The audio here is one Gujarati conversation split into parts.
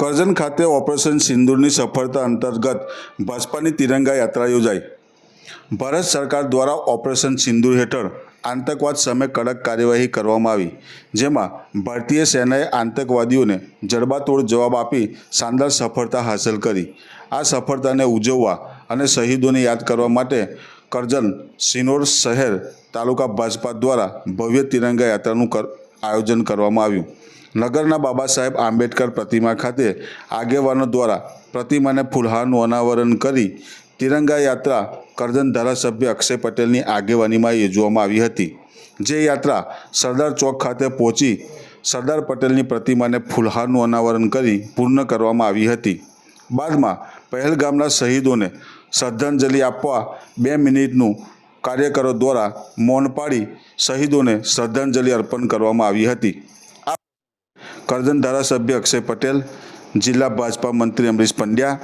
કરજણ ખાતે ઓપરેશન સિંદૂરની સફળતા અંતર્ગત ભાજપાની તિરંગા યાત્રા યોજાઈ. ભારત સરકાર દ્વારા ઓપરેશન સિંદૂર હેઠળ આતંકવાદ સામે કડક કાર્યવાહી કરવામાં આવી, જેમાં ભારતીય સેનાએ આતંકવાદીઓને જડબાતોડ જવાબ આપી શાનદાર સફળતા હાંસલ કરી. આ સફળતાને ઉજવવા અને શહીદોને યાદ કરવા માટે કરજણ સિનોર શહેર તાલુકા ભાજપા દ્વારા ભવ્ય તિરંગા યાત્રાનું આયોજન કરવામાં આવ્યું. નગરના બાબા સાહેબ આંબેડકર પ્રતિમા ખાતે આગેવાનો દ્વારા પ્રતિમાને ફૂલહારનું અનાવરણ કરી તિરંગા યાત્રા કરજણ ધારાસભ્ય અક્ષય પટેલની આગેવાનીમાં યોજવામાં આવી હતી. જે યાત્રા સરદાર ચોક ખાતે પહોંચી સરદાર પટેલની પ્રતિમાને ફૂલહારનું અનાવરણ કરી પૂર્ણ કરવામાં આવી હતી. બાદમાં પહેલગામના શહીદોને શ્રદ્ધાંજલિ આપવા બે મિનિટનું કાર્યકરો દ્વારા મૌન પાડી શહીદોને શ્રદ્ધાંજલિ અર્પણ કરવામાં આવી હતી. કરજણ ધારાસભ્ય અક્ષય પટેલ, જિલ્લા ભાજપા મંત્રી અમરીશ પંડ્યા,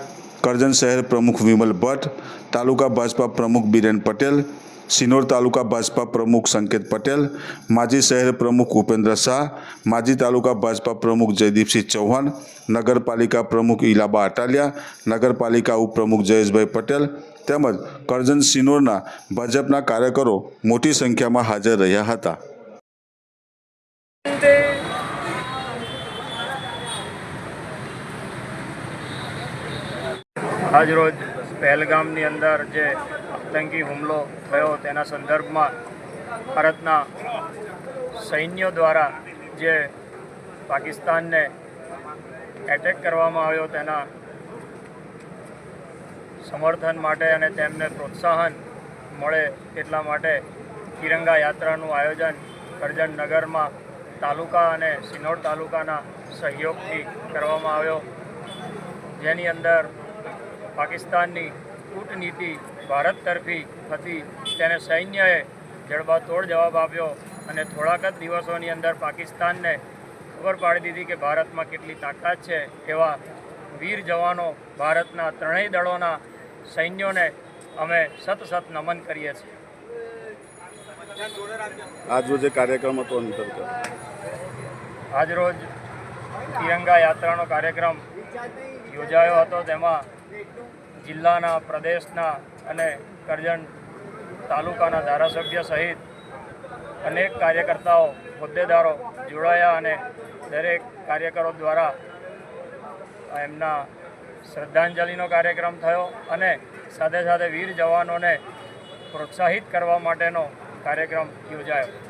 કરજણ શહેર પ્રમુખ વિમલ ભટ્ટ, તાલુકા ભાજપા પ્રમુખ બિરેન પટેલ, સિનોર તાલુકા ભાજપા પ્રમુખ સંકેત પટેલ, માજી શહેર પ્રમુખ ઉપેન્દ્ર શાહ, માજી તાલુકા ભાજપા પ્રમુખ જયદીપસિંહ ચૌહાણ, નગરપાલિકા પ્રમુખ ઇલાબા અટાલિયા, નગરપાલિકા ઉપપ્રમુખ જયેશભાઈ પટેલ તેમજ કરજણ સિનોરના ભાજપના કાર્યકરો મોટી સંખ્યામાં હાજર રહ્યા હતા. આજરોજ પહેલગામની અંદર જે આતંકી હુમલો થયો તેના સંદર્ભમાં ભારતના સૈન્યો દ્વારા જે પાકિસ્તાનને એટેક કરવામાં આવ્યો તેના સમર્થન માટે અને તેમને પ્રોત્સાહન મળે એટલા માટે તિરંગા યાત્રાનું આયોજન કરજણ નગરમાં તાલુકા અને સિનોર તાલુકાના સહયોગથી કરવામાં આવ્યો. જેની અંદર પાકિસ્તાનની કૂટનીતિ ભારત તરફી હતી. તેને સૈન્યએ જડબાતોડ જવાબ આપ્યો અને થોડાક જ દિવસોની અંદર પાકિસ્તાનને ખબર પાડી દીધી કે ભારતમાં કેટલી તાકાત છે એવા વીર જવાનો ભારતના ત્રણેય દળોના સૈન્યોને અમે સત સત નમન કરીએ છીએ. આજ રોજે કાર્યક્રમ હતો અંતર્ગત. આજરોજ તિરંગા યાત્રાનો કાર્યક્રમ યોજાયો હતો તેમાં જિલ્લાના પ્રદેશના અને કરજણ તાલુકાના ધારાસભ્ય સહિત અનેક કાર્યકર્તાઓ, હોદ્દેદારો જોડાયા અને દરેક કાર્યકરો દ્વારા એમના શ્રદ્ધાંજલિનો કાર્યક્રમ થયો અને સાથે સાથે વીર જવાનોને પ્રોત્સાહિત કરવા માટેનો કાર્યક્રમ યોજાયો.